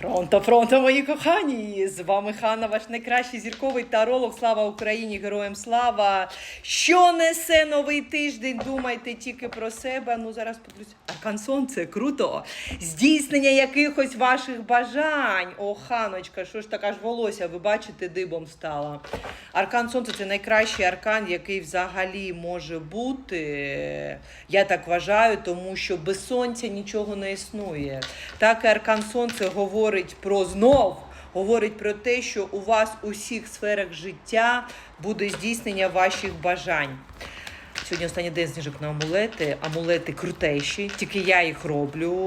Пронто, пронто, мої кохані! З вами Ханна, ваш найкращий зірковий таролог. Слава Україні! Героям слава! Що несе новий тиждень? Думайте тільки про себе. Ну зараз подивлюсь. Аркан Сонце, круто! Здійснення якихось ваших бажань. О, ханочка, що ж така ж волосся, ви бачите, дибом стала. Аркан Сонце це найкращий аркан, який взагалі може бути. Я так вважаю, тому що без сонця нічого не існує. Так і аркан Сонце говорить про знов. Говорить про те, що у вас у всіх сферах життя буде здійснення ваших бажань. Сьогодні останній день сніжок на амулети. Амулети крутейші, тільки я їх роблю.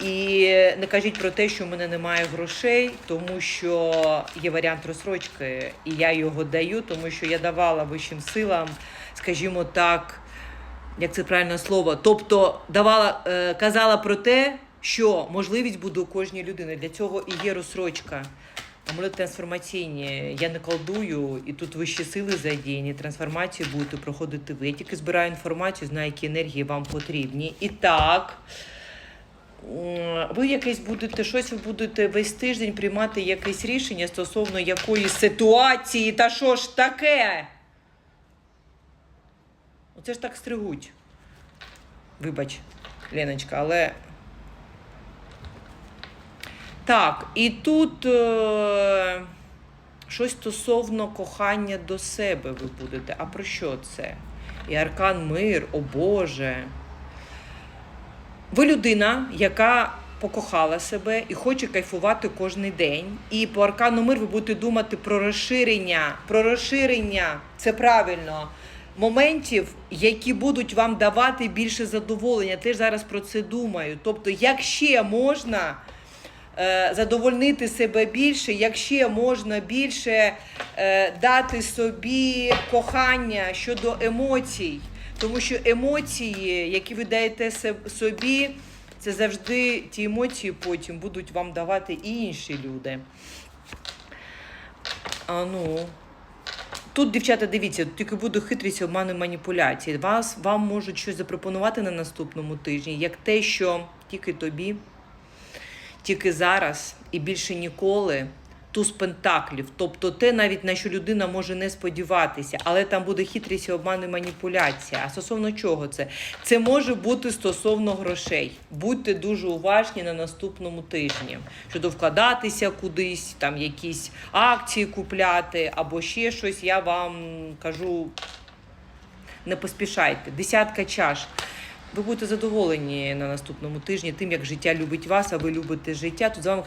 І не кажіть про те, що в мене немає грошей, тому що є варіант розсрочки, і я його даю, тому що я давала вищим силам, скажімо так, як це правильне слово, тобто давала, е, казала про те, що можливість буде у кожній людини. Для цього і є розсрочка. Амулет трансформаційні. Я не колдую, і тут вищі сили задіяні. Трансформацію будете проходити ви. Я тільки збираю інформацію, знаю, які енергії вам потрібні. І так. Ви якесь будете щось, ви будете весь тиждень приймати якесь рішення стосовно якоїсь ситуації, та що ж таке? Оце ж так стригуть. Вибач, Леночка, але. Так, і тут е, щось стосовно кохання до себе ви будете. А про що це? І аркан мир, о Боже. Ви людина, яка покохала себе і хоче кайфувати кожен день. І по аркану мир ви будете думати про розширення. Про розширення це правильно. Моментів, які будуть вам давати більше задоволення. Теж зараз про це думаю. Тобто, як ще можна задовольнити себе більше, як ще можна більше е, дати собі кохання щодо емоцій. Тому що емоції, які ви даєте собі, це завжди ті емоції потім будуть вам давати і інші люди. А ну. Тут, дівчата, дивіться, тільки буде хитрість, обман і маніпуляції. Вас, вам можуть щось запропонувати на наступному тижні, як те, що тільки тобі, тільки зараз і більше ніколи туз пентаклів. Тобто те, навіть на що людина може не сподіватися, але там буде хитрість, і обман і маніпуляція. А стосовно чого це? Це може бути стосовно грошей. Будьте дуже уважні на наступному тижні. Щодо вкладатися кудись, там якісь акції купляти або ще щось, я вам кажу, не поспішайте. Десятка чаш. Ви будете задоволені на наступному тижні тим, як життя любить вас, а ви любите життя. Тут з вами